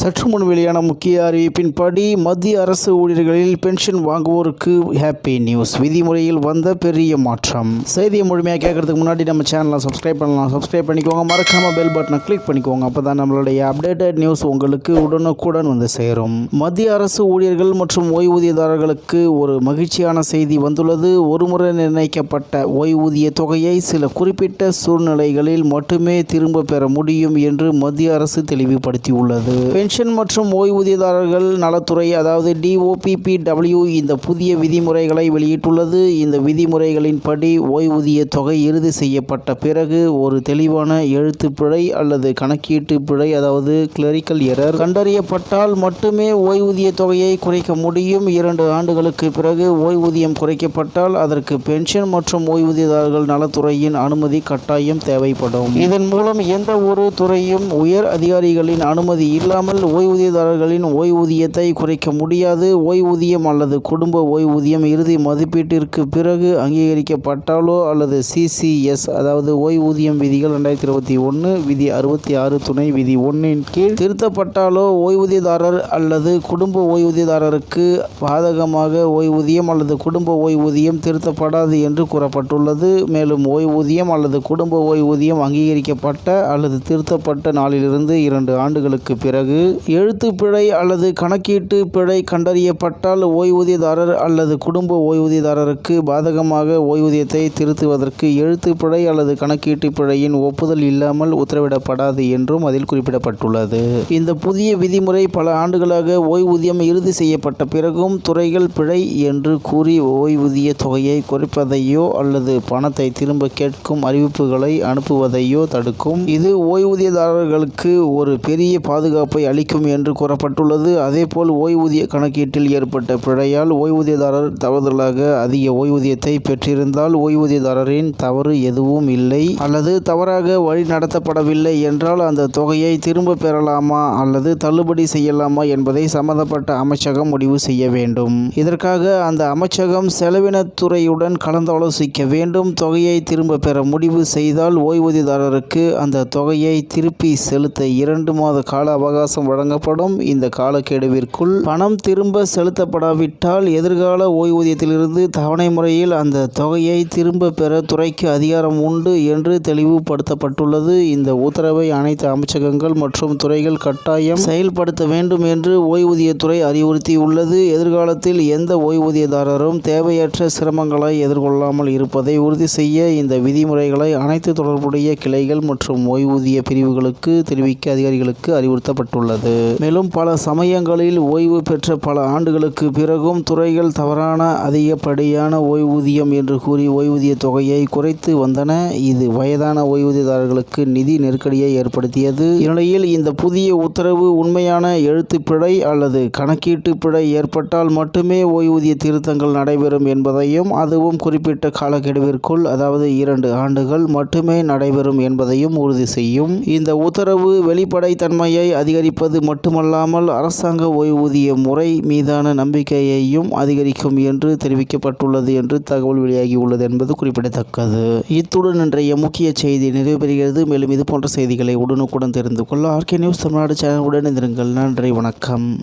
சற்று முன் வெளியான முக்கிய அறிவிப்பின்படி மத்திய அரசு ஊழியர்களில் பென்ஷன் வாங்குவோருக்கு ஹாப்பி நியூஸ் விதிமுறையில் வந்த பெரிய மாற்றம். செய்தியை முழுமையாக கேட்கறதுக்கு முன்னாடி நம்ம சேனலை சப்ஸ்கிரைப் பண்ணலாம். சப்ஸ்கிரைப் பண்ணிக்கோங்க. மறக்காம பெல் பட்டனை கிளிக் பண்ணிக்கோங்க. அப்போ தான் நம்மளுடைய அப்டேட்டட் நியூஸ் உங்களுக்கு உடனுக்குடன் வந்து சேரும். மத்திய அரசு ஊழியர்கள் மற்றும் ஓய்வூதியதாரர்களுக்கு ஒரு மகிழ்ச்சியான செய்தி வந்துள்ளது. ஒருமுறை நிர்ணயிக்கப்பட்ட ஓய்வூதிய தொகையை சில குறிப்பிட்ட சூழ்நிலைகளில் மட்டுமே திரும்ப பெற முடியும் என்று மத்திய அரசு தெளிவுபடுத்தியுள்ளது. பென்ஷன் மற்றும் ஓய்வூதியதாரர்கள் நலத்துறை அதாவது டிஓபிபிடபிள்யூ இந்த புதிய விதிமுறைகளை வெளியிட்டுள்ளது. இந்த விதிமுறைகளின்படி ஓய்வூதிய தொகை இறுதி செய்யப்பட்ட பிறகு ஒரு தெளிவான எழுத்து பிழை அல்லது கணக்கீட்டு பிழை அதாவது கிளரிக்கல் எரர் கண்டறியப்பட்டால் மட்டுமே ஓய்வூதிய தொகையை குறைக்க முடியும். இரண்டு ஆண்டுகளுக்கு பிறகு ஓய்வூதியம் குறைக்கப்பட்டால் அதற்கு பென்ஷன் மற்றும் ஓய்வூதியதாரர்கள் நலத்துறையின் அனுமதி கட்டாயம் தேவைப்படும். இதன் மூலம் எந்த ஒரு துறையும் உயர் அதிகாரிகளின் அனுமதி இல்லாமல் ஓய்வூதியதாரர்களின் ஓய்வூதியத்தை குறைக்க முடியாது. ஓய்வூதியம் அல்லது குடும்ப ஓய்வூதியம் இறுதி மதிப்பீட்டிற்கு பிறகு அங்கீகரிக்கப்பட்டாலோ அல்லது சிசிஎஸ் அதாவது ஓய்வூதியம் விதிகள் ரெண்டாயிரத்தி இருபத்தி ஒன்று விதி அறுபத்தி ஆறு துணை விதி ஒன்றின் கீழ் திருத்தப்பட்டாலோ ஓய்வூதியதாரர் அல்லது குடும்ப ஓய்வூதியதாரருக்கு பாதகமாக ஓய்வூதியம் அல்லது குடும்ப ஓய்வூதியம் திருத்தப்படாது என்று கூறப்பட்டுள்ளது. மேலும் ஓய்வூதியம் அல்லது குடும்ப ஓய்வூதியம் அங்கீகரிக்கப்பட்ட அல்லது திருத்தப்பட்ட நாளிலிருந்து இரண்டு ஆண்டுகளுக்கு பிறகு எழுத்து பிழை அல்லது கணக்கீட்டு பிழை கண்டறியப்பட்டால் ஓய்வூதியதாரர் அல்லது குடும்ப ஓய்வூதியதாரருக்கு பாதகமாக ஓய்வூதியத்தை திருத்துவதற்கு எழுத்து பிழை அல்லது கணக்கீட்டு பிழையின் ஒப்புதல் இல்லாமல் உத்தரவிடப்படாது என்றும் அதில் குறிப்பிடப்பட்டுள்ளது. இந்த புதிய விதிமுறை பல ஆண்டுகளாக ஓய்வூதியம் இறுதி செய்யப்பட்ட பிறகும் துறைகள் பிழை என்று கூறி ஓய்வூதிய தொகையை குறைப்பதையோ அல்லது பணத்தை திரும்ப கேட்கும் அறிவிப்புகளை அனுப்புவதையோ தடுக்கும். இது ஓய்வூதியதாரர்களுக்கு ஒரு பெரிய பாதுகாப்பை அளிக்கும் என்று கூறப்பட்டுள்ளது. அதேபோல் ஓய்வூதிய கணக்கீட்டில் ஏற்பட்ட பிழையால் ஓய்வூதியதாரர் தவறுதலாக அதிக ஓய்வூதியத்தை பெற்றிருந்தால் ஓய்வூதியதாரரின் தவறு எதுவும் இல்லை அல்லது தவறாக வழி நடத்தப்படவில்லை என்றால் அந்த தொகையை திரும்ப பெறலாமா அல்லது தள்ளுபடி செய்யலாமா என்பதை சம்பந்தப்பட்ட அமைச்சகம் முடிவு செய்ய வேண்டும். இதற்காக அந்த அமைச்சகம் செலவினத்துறையுடன் கலந்தாலோசிக்க வேண்டும். தொகையை திரும்ப பெற முடிவு செய்தால் ஓய்வூதியதாரருக்கு அந்த தொகையை திருப்பி செலுத்த இரண்டு மாத கால அவகாசம் வழங்கப்படும். இந்த காலக்கெடுவிற்குள் பணம் திரும்ப செலுத்தப்படாவிட்டால் எதிர்கால ஓய்வூதியத்திலிருந்து தவணை முறையில் அந்த தொகையை திரும்ப பெற துறைக்கு அதிகாரம் உண்டு என்று தெளிவுபடுத்தப்பட்டுள்ளது. இந்த உத்தரவை அனைத்து அமைச்சகங்கள் மற்றும் துறைகள் கட்டாயம் செயல்படுத்த வேண்டும் என்று ஓய்வூதியத்துறை அறிவுறுத்தியுள்ளது. எதிர்காலத்தில் எந்த ஓய்வூதியதாரரும் தேவையற்ற சிரமங்களை எதிர்கொள்ளாமல் இருப்பதை உறுதி செய்ய இந்த விதிமுறைகளை அனைத்து தொடர்புடைய கிளைகள் மற்றும் ஓய்வூதிய பிரிவுகளுக்கு தெரிவிக்க அதிகாரிகளுக்கு அறிவுறுத்தப்பட்டுள்ளது. மேலும் பல சமயங்களில் ஓய்வு பெற்ற பல ஆண்டுகளுக்கு பிறகும் துறைகள் தவறான அதிகப்படியான ஓய்வூதியம் என்று கூறி ஓய்வூதிய தொகையை குறைத்து வந்தன. இது வயதான ஓய்வூதியதாரர்களுக்கு நிதி நெருக்கடியை ஏற்படுத்தியது. இந்நிலையில் இந்த புதிய உத்தரவு உண்மையான எழுத்து பிழை அல்லது கணக்கீட்டு பிழை ஏற்பட்டால் மட்டுமே ஓய்வூதிய திருத்தங்கள் நடைபெறும் என்பதையும் அதுவும் குறிப்பிட்ட காலக்கெடுவிற்குள் அதாவது இரண்டு ஆண்டுகள் மட்டுமே நடைபெறும் என்பதையும் உறுதி செய்யும். இந்த உத்தரவு வெளிப்படைத்தன்மையை அதிகரிப்பது மட்டுமல்லாமல் அரசாங்க ஓய்வூதிய முறை மீதான நம்பிக்கையையும் அதிகரிக்கும் என்று தெரிவிக்கப்பட்டுள்ளது என்று தகவல் வெளியாகியுள்ளது என்பது குறிப்பிடத்தக்கது. இத்துடன் இன்றைய முக்கிய செய்தி நிறைவு மேலும் இது போன்ற செய்திகளை உடனுக்குடன் தெரிந்து கொள்ள ஆர்கே நியூஸ் தமிழ்நாடு சேனல் உடனிருங்கள் நன்றி வணக்கம்.